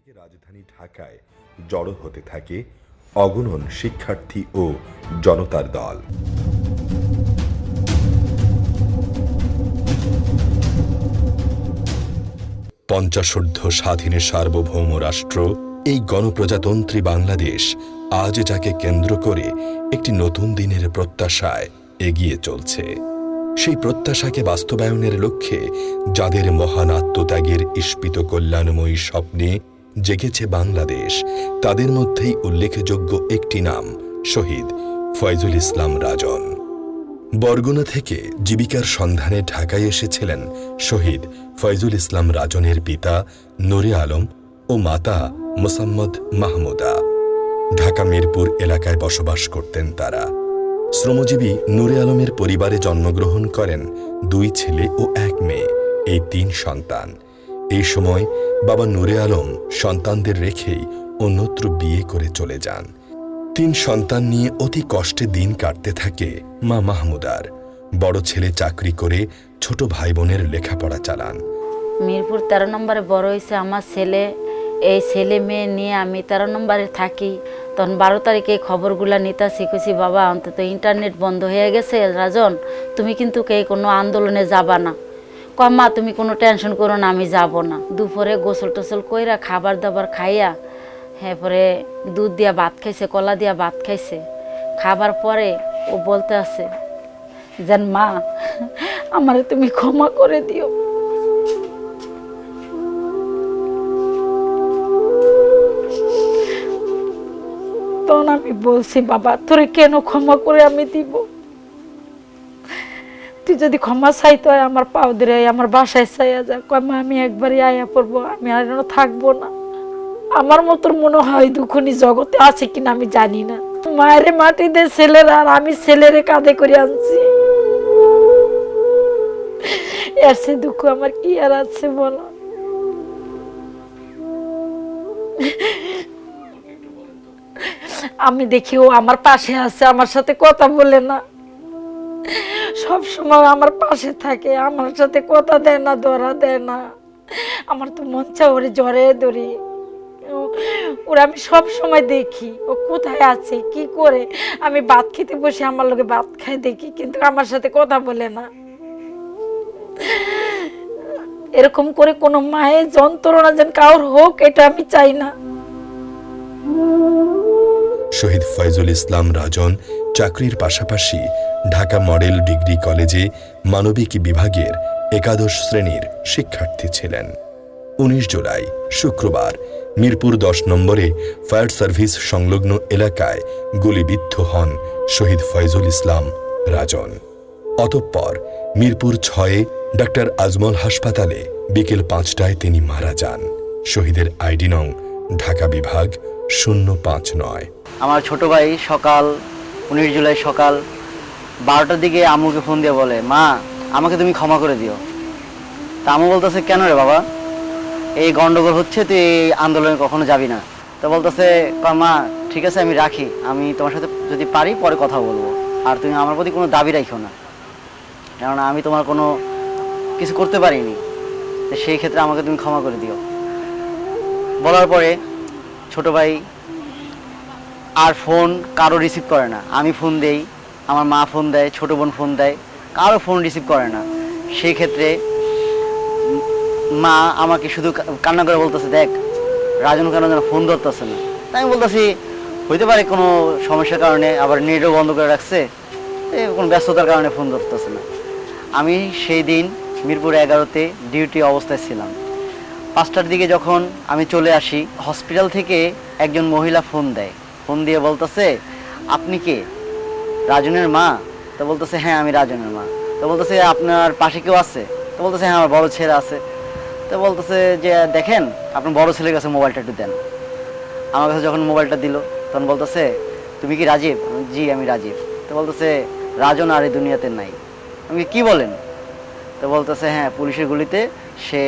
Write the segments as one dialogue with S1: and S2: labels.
S1: থেকে রাজধানী ঢাকায় জড়ো হতে থাকে অগণন শিক্ষার্থী ও জনতার দল। পঞ্চাশোর্ধ স্বাধীনে সার্বভৌম রাষ্ট্র, এই গণপ্রজাতন্ত্রী বাংলাদেশ আজ যাকে কেন্দ্র করে একটি নতুন দিনের প্রত্যাশায় এগিয়ে চলছে। সেই প্রত্যাশাকে বাস্তবায়নের লক্ষ্যে যাদের মহান আত্মত্যাগের ইস্পিত কল্যাণময়ী স্বপ্নে জেগেছে বাংলাদেশ। তাদের মধ্যেই উল্লেখযোগ্য একটি নাম, শহীদ ফয়জুল ইসলাম রাজন। বরগুনা থেকে জীবিকার সন্ধানে ঢাকায় এসেছিলেন শহীদ ফয়জুল ইসলাম রাজনের পিতা নুরে আলম ও মাতা মোসাম্মদ মাহমুদা। ঢাকা মিরপুর এলাকায় বসবাস করতেন তারা। শ্রমজীবী নুরে আলমের পরিবারে জন্মগ্রহণ করেন দুই ছেলে ও এক মেয়ে, এই তিন সন্তান। এই সময় বাবা নুরে আলম সন্তানদের রেখেই অন্যত্র বিয়ে করে চলে যান। তিন সন্তান নিয়ে অতি কষ্টে দিন কাটতে থাকে মা মাহমুদার। বড় ছেলে চাকরি করে ছোট ভাই বোনের লেখাপড়া চালান।
S2: মিরপুর তেরো নম্বরে বড় হয়েছে আমার ছেলে। এই ছেলে মেয়ে নিয়ে আমি তেরো নম্বরে থাকি। তখন বারো তারিখে এই খবরগুলো নিতে শিখেছি বাবা, অন্তত ইন্টারনেট বন্ধ হয়ে গেছে, রাজন। তুমি কিন্তু কে কোনো আন্দোলনে যাবা না। কম মা, তুমি কোনো টেনশন করো না, আমি যাব না। দুপুরে গোসল টোসল কইরা খাবার দাবার খাইয়া হ্যাঁ পরে দুধ দিয়া ভাত খাইছে, কলা দিয়া ভাত খাইছে। খাবার পরে ও বলতে আছে, যেন মা, আমারে তুমি ক্ষমা করে দিও। তখন আমি বলছি, বাবা, তোরে কেন ক্ষমা করে আমি দিব? তুই যদি ক্ষমা চাইতে হয় আমার পাও আয়, আমার বাসায় চাইয়া যা। কয় মা আমি একবারই আয়া পড়ব আমি আর থাকব না। আমার মতন মনে হয় দুখনি জগতে আছে কিনা আমি জানি না। মায়ের মাটি দে ছেলেরা আর আমি ছেলেরে কাঁধে করে আনছি। এর সে দুঃখ আমার কি আর আছে বলো? আমি দেখি ও আমার পাশে আছে আমার সাথে কথা বলে না। সব সময় আমার পাশে থাকে, আমার সাথে কথা দেয় না, ধরা দেয় না। আমার তো মন চা ওরে জ্বরে ধরি। ওরা আমি সব সময় দেখি, ও কোথায় আছে, কি করে। আমি ভাত খেতে বসে আমার লোকে ভাত খাই দেখি, কিন্তু আমার সাথে কথা বলে না। এরকম করে কোনো মায়ের যন্ত্রণা যেন কারোর হোক, এটা আমি চাই না।
S1: শহীদ ফয়জুল ইসলাম রাজন চাকরির পাশাপাশি ঢাকা মডেল ডিগ্রি কলেজে মানবিক বিভাগের একাদশ শ্রেণির শিক্ষার্থী ছিলেন। উনিশ জুলাই, শুক্রবার, মিরপুর দশ নম্বরে ফায়ার সার্ভিস সংলগ্ন এলাকায় গুলিবিদ্ধ হন শহীদ ফয়জুল ইসলাম রাজন। অতঃপর মিরপুর ছয়ে ডাক্তার আজমল হাসপাতালে বিকেল পাঁচটায় তিনি মারা যান। শহীদের আইডি নং ঢাকা বিভাগ শূন্য পাঁচ নয়।
S3: আমার ছোট ভাই সকাল, উনিশ জুলাই সকাল, বারোটার দিকে আম্মুকে ফোন দিয়ে বলে, মা, আমাকে তুমি ক্ষমা করে দিও। তা আম্মু বলতেছে, কেন রে বাবা? এই গন্ডগোল হচ্ছে, তুই এই আন্দোলনে কখনো যাবি না। তো বলতেছে মা, ঠিক আছে, আমি রাখি। আমি তোমার সাথে যদি পারি, পরে কথা বলব। আর তুমি আমার প্রতি কোনো দাবি রাখো না। কেননা, আমি তোমার কোনো কিছু করতে পারিনি। তো সেই ক্ষেত্রে আমাকে তুমি ক্ষমা করে দিও। বলার পরে ছোট ভাই আর ফোন কারও রিসিভ করে না। আমি ফোন দেই, আমার মা ফোন দেয়, ছোট বোন ফোন দেয়, কারও ফোন রিসিভ করে না। সেই ক্ষেত্রে মা আমাকে শুধু কান্না করে বলতেছে, দেখ, রাজন কেন যেন ফোন ধরতেছে না? তাই আমি বলতেছি, হইতে পারে কোনো সমস্যার কারণে আবার নেটও বন্ধ করে রাখছে কোনো ব্যস্ততার কারণে ফোন ধরতেছে না। আমি সেই দিন মিরপুর এগারোতে ডিউটি অবস্থায় ছিলাম। পাঁচটার দিকে যখন আমি চলে আসি, হসপিটাল থেকে একজন মহিলা ফোন দেয়। ফোন দিয়ে বলতেছে, আপনি কে? রাজনের মা। তো বলতেছে হ্যাঁ আমি রাজনের মা। তো বলতেছে, আপনার পাশে কেউ আছে? তো বলতেছে হ্যাঁ আমার বড় ছেলে আছে। তো বলতেছে যে, দেখেন, আপনার বড় ছেলের কাছে মোবাইলটা একটু দেন। আমার কাছে যখন মোবাইলটা দিল, তখন বলতেছে, তুমি কি রাজীব? জি, আমি রাজীব। তো বলতেছে, রাজন আর এই দুনিয়াতে নাই। আমি, কি বলেন? তো বলতেছে হ্যাঁ পুলিশের গুলিতে সে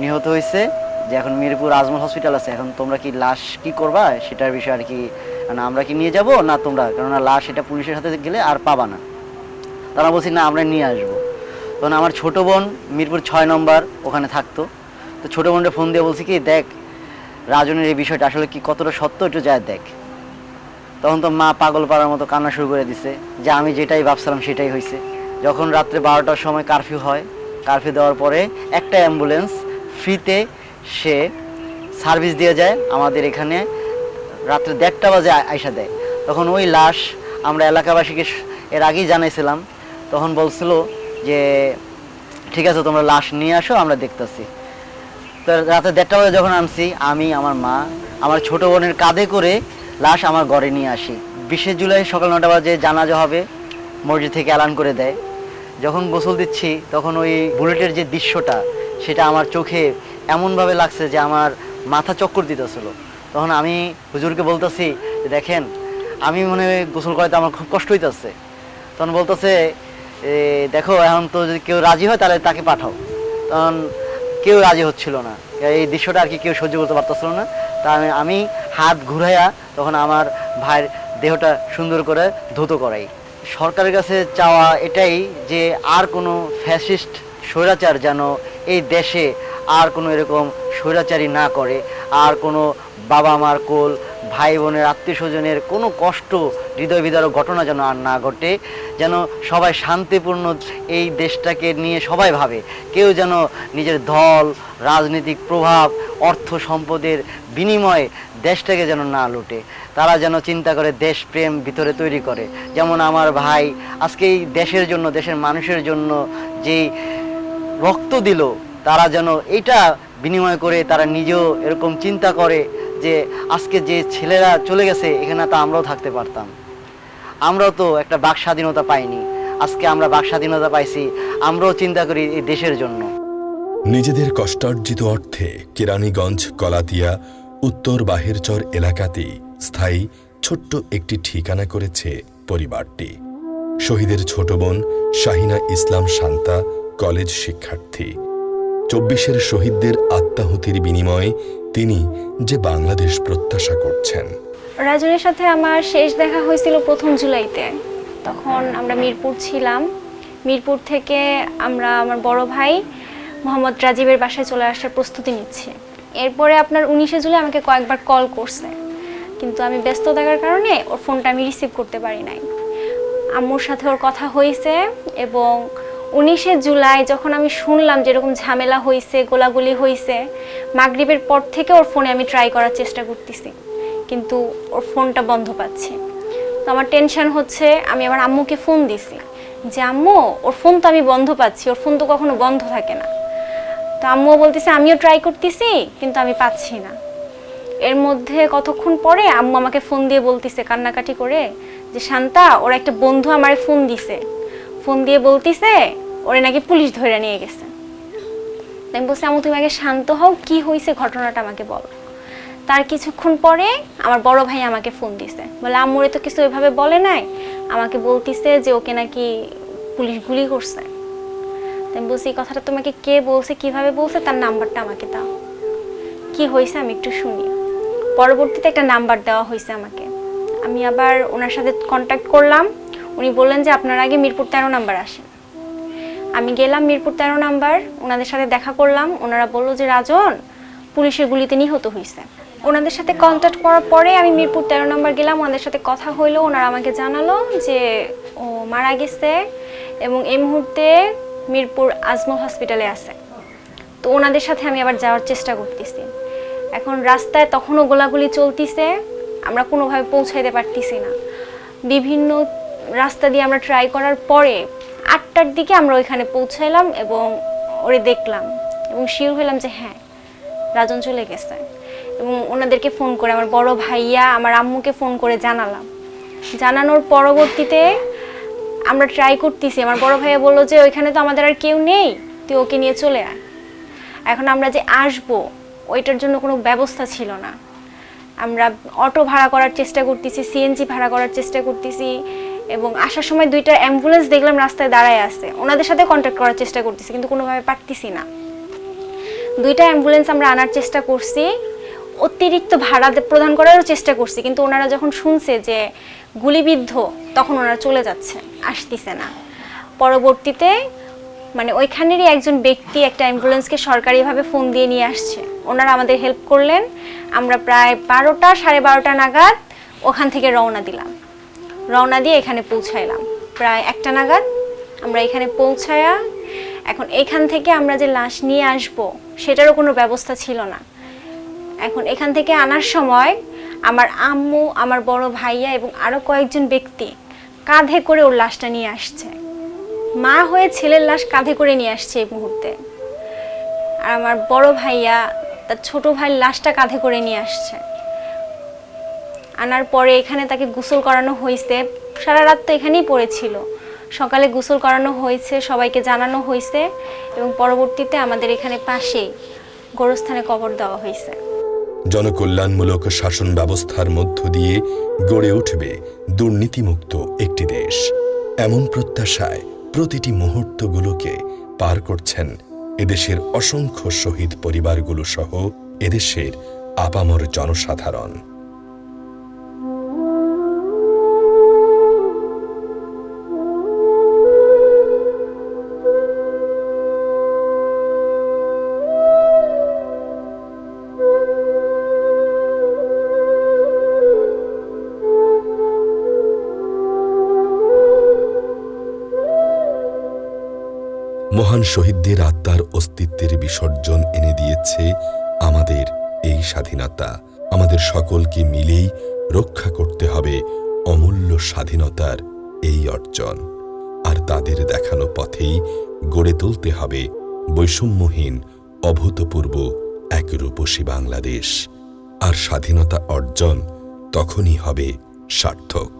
S3: নিহত হয়েছে, যে এখন মিরপুর আজমল হসপিটাল আছে। এখন তোমরা কি লাশ কি করবা? সেটার বিষয়ে আর কি মানে আমরা কি নিয়ে যাব? না তোমরা? কেননা লাশ এটা পুলিশের সাথে গেলে আর পাবা না। তারা বলছি, না, আমরা নিয়ে আসব। তখন আমার ছোট বোন মিরপুর ছয় নম্বর ওখানে থাকতো। তো ছোট বোনটা ফোন দিয়ে বলছি কি, দেখ, রাজনের এই বিষয়টা আসলে কি কতটা সত্য একটু যায় দেখ। তখন তো মা পাগল পাড়ার মতো কান্না শুরু করে দিছে, যে আমি যেটাই ভাবছিলাম সেটাই হয়েছে। যখন রাত্রে বারোটার সময় কারফিউ হয় কারফিউ দেওয়ার পরে একটা অ্যাম্বুলেন্স ফ্রিতে সে সার্ভিস দিয়ে যায় আমাদের এখানে। রাত্রে দেড়টা বাজে আইসা দেয়। তখন ওই লাশ আমরা এলাকাবাসীকে এর আগেই জানাইছিলাম। তখন বলছিল যে, ঠিক আছে, তোমরা লাশ নিয়ে আসো, আমরা দেখতেছি। তো রাতে দেড়টা বাজে যখন আনছি, আমি, আমার মা, আমার ছোট বোনের কাঁধে করে লাশ আমার ঘরে নিয়ে আসি। বিশে জুলাই সকাল নটা বাজে জানাজা হবে, মসজিদ থেকে অ্যালান করে দেয়। যখন গোসল দিচ্ছি, তখন ওই বুলেটের যে দৃশ্যটা সেটা আমার চোখে এমনভাবে লাগছে যে আমার মাথা চক্কর দিতেছিল। তখন আমি হুজুরকে বলতেছি, দেখেন, আমি মনে গোসল করাতে আমার খুব কষ্ট হইতেছে। তখন বলতেছে দেখো, এখন তো যদি কেউ রাজি হয় তাহলে তাকে পাঠাও। তখন কেউ রাজি হচ্ছিল না। এই দৃশ্যটা আর কি কেউ সহ্য করতে পারতেছিল না। তা আমি আমি হাত ঘুরাইয়া তখন আমার ভাইয়ের দেহটা সুন্দর করে ধুতো করাই। সরকারের কাছে চাওয়া এটাই যে আর কোনো ফ্যাসিস্ট স্বৈরাচার যেন এই দেশে আর কোনো এরকম স্বৈরাচারী না করে, আর কোনো বাবা মার কোল ভাই বোনের আত্মীয় স্বজনের কোনো কষ্ট, হৃদয় বিদারক ঘটনা যেন আর না ঘটে, যেন সবাই শান্তিপূর্ণ এই দেশটাকে নিয়ে সবাই ভাবে। কেউ যেন নিজের দল, রাজনৈতিক প্রভাব, অর্থ সম্পদের বিনিময়ে দেশটাকে যেন না লুটে। তারা যেন চিন্তা করে দেশপ্রেম ভিতরে তৈরি করে। যেমন আমার ভাই, আজকে এই দেশের জন্য, দেশের মানুষের জন্য যেই রক্ত দিল, তারা যেন এটা বিনিময় করে, তারা নিজেও এরকম চিন্তা করে যে আজকে যে ছেলেরা চলে গেছে, এখানে তো আমরাও থাকতে পারতাম। আমরাও তো একটা বাক স্বাধীনতা পাইনি। আজকে আমরা বাক স্বাধীনতা পাইছি, আমরাও চিন্তা করি এই দেশের জন্য।
S1: নিজেদের কষ্টার্জিত অর্থে কেরানীগঞ্জ কলাতিয়া উত্তর বাহিরচর এলাকাতে স্থায়ী ছোট্ট একটি ঠিকানা করেছে পরিবারটি। শহীদের ছোট বোন শাহিনা ইসলাম শান্তা কলেজ শিক্ষার্থী। চব্বিশের শহীদদের আত্মাহুতির বিনিময়ে তিনি যে বাংলাদেশ প্রত্যাশা করছেন।
S4: রাজনের সাথে আমার শেষ দেখা হয়েছিল প্রথম জুলাইতে। তখন আমরা মিরপুর ছিলাম। মিরপুর থেকে আমরা আমার বড় ভাই মোহাম্মদ রাজীবের বাসায় চলে আসার প্রস্তুতি নিচ্ছি। এরপরে আপনার উনিশে জুলাই আমাকে কয়েকবার কল করছে। কিন্তু আমি ব্যস্ত থাকার কারণে ওর ফোনটা আমি রিসিভ করতে পারি নাই। আম্মুর সাথে ওর কথা হয়েছে এবং উনিশে জুলাই যখন আমি শুনলাম যে এরকম ঝামেলা হয়েছে গোলাগুলি হয়েছে মাগরিবের পর থেকে ওর ফোনে আমি ট্রাই করার চেষ্টা করতেছি। কিন্তু ওর ফোনটা বন্ধ পাচ্ছি। তো আমার টেনশন হচ্ছে, আমি আমার আম্মুকে ফোন দিছি যে, আম্মু, ওর ফোন তো আমি বন্ধ পাচ্ছি, ওর ফোন তো কখনো বন্ধ থাকে না। তো আম্মুও বলতেছে, আমিও ট্রাই করতেছি, কিন্তু আমি পাচ্ছি না। এর মধ্যে কতক্ষণ পরে আম্মু আমাকে ফোন দিয়ে বলতিছে কান্নাকাটি করে যে, শান্তা, ওর একটা বন্ধু আমারে ফোন দিছে। ফোন দিয়ে বলতিছে ওরে নাকি পুলিশ ধরে নিয়ে গেছে। আমি বলছি, আমি, তুমি আগে শান্ত হও, কি হয়েছে ঘটনাটা আমাকে বলো। তার কিছুক্ষণ পরে আমার বড় ভাই আমাকে ফোন দিছে। বলে, আম্মুরে তো কিছু ওইভাবে বলে নাই, আমাকে বলতিছে যে ওকে নাকি পুলিশ গুলি করছে। আমি বলছি, এই কথাটা তোমাকে কে বলছে, কীভাবে বলছে, তার নাম্বারটা আমাকে দাও। কি হয়েছে আমি একটু শুনি। পরবর্তীতে একটা নাম্বার দেওয়া হয়েছে আমাকে। আমি আবার ওনার সাথে কন্ট্যাক্ট করলাম। উনি বললেন যে, আপনার আগে মিরপুর তেরো নাম্বার আসেন। আমি গেলাম মিরপুর তেরো নাম্বার, ওনাদের সাথে দেখা করলাম, ওনারা বলল যে, রাজন, পুলিশের গুলিতে নিহত হয়েছে ওনাদের সাথে কন্ট্যাক্ট করার পরে আমি মিরপুর তেরো নাম্বার গেলাম, ওনাদের সাথে কথা হইল, ওনারা আমাকে জানালো যে, ও মারা গেছে এবং এই মুহূর্তে মিরপুর আজমল হসপিটালে আছে। তো ওনাদের সাথে আমি আবার যাওয়ার চেষ্টা করতেছি। এখন রাস্তায় তখনও গোলাগুলি চলতিছে, আমরা কোনোভাবে পৌঁছাইতে পারতেছি না। বিভিন্ন রাস্তা দিয়ে আমরা ট্রাই করার পরে আটটার দিকে আমরা ওইখানে পৌঁছাইলাম এবং ওরে দেখলাম এবং শিওর হলাম যে হ্যাঁ রাজন চলে গেছে। এবং ওনাদেরকে ফোন করে আমার বড় ভাইয়া, আমার আম্মুকে ফোন করে জানালাম। জানানোর পরবর্তীতে আমরা ট্রাই করতেছি। আমার বড় ভাইয়া বলল যে, ওইখানে তো আমাদের আর কেউ নেই, তুই ওকে নিয়ে চলে আয়। এখন আমরা যে আসব, ওইটার জন্য কোনো ব্যবস্থা ছিল না। আমরা অটো ভাড়া করার চেষ্টা করতেছি সিএনজি ভাড়া করার চেষ্টা করতেছি। এবং আসার সময় দুইটা অ্যাম্বুলেন্স দেখলাম রাস্তায় দাঁড়ায় আছে। ওনাদের সাথে কন্ট্যাক্ট করার চেষ্টা করতেছি, কিন্তু কোনোভাবে পারতেছি না। দুইটা অ্যাম্বুলেন্স আমরা আনার চেষ্টা করছি, অতিরিক্ত ভাড়া প্রদান করারও চেষ্টা করছি, কিন্তু ওনারা যখন শুনছে যে গুলিবিদ্ধ, তখন ওনারা চলে যাচ্ছে, আসতেছে না। পরবর্তীতে মানে ওইখানেরই একজন ব্যক্তি একটা অ্যাম্বুলেন্সকে সরকারিভাবে ফোন দিয়ে নিয়ে আসছে। ওনারা আমাদের হেল্প করলেন, আমরা প্রায় বারোটা সাড়ে বারোটা নাগাদ ওখান থেকে রওনা দিলাম। রওনা দিয়ে এখানে পৌঁছাইলাম। প্রায় একটা নাগাদ আমরা এখানে পৌঁছায়া এখন এখান থেকে আমরা যে লাশ নিয়ে আসব, সেটারও কোনো ব্যবস্থা ছিল না। এখন এখান থেকে আনার সময় আমার আম্মু, আমার বড় ভাইয়া এবং আরও কয়েকজন ব্যক্তি কাঁধে করে ওর লাশটা নিয়ে আসছে। মা হয়ে ছেলের লাশ কাঁধে করে নিয়ে আসছে এই মুহূর্তে। আর আমার বড় ভাইয়া, তার ছোট ভাইয়ের লাশটা কাঁধে করে নিয়ে আসছে। আনার পরে এখানে তাকে গোসল করানো হয়েছে। সারা রাত তো এখানেই পড়েছিল। সকালে গোসল করানো হয়েছে, সবাইকে জানানো হয়েছে এবং পরবর্তীতে আমাদের এখানে পাশেই গোরস্থানে কবর দেওয়া হয়েছে।
S1: জনকল্যাণমূলক শাসন ব্যবস্থার মধ্য দিয়ে গড়ে উঠবে দুর্নীতিমুক্ত একটি দেশ। এমন প্রত্যাশায় প্রতিটি মুহূর্তগুলোকে পার করছেন এদেশের অসংখ্য শহীদ পরিবারগুলো সহ এদেশের আপামর জনসাধারণ। শহীদদের আত্মার অস্তিত্বের বিসর্জন এনে দিয়েছে আমাদের এই স্বাধীনতা। আমাদের সকলকে মিলেই রক্ষা করতে হবে অমূল্য স্বাধীনতার এই অর্জন। আর তাদের দেখানো পথেই গড়ে তুলতে হবে বৈষম্যহীন, অভূতপূর্ব এক রূপসী বাংলাদেশ। আর স্বাধীনতা অর্জন তখনই হবে সার্থক।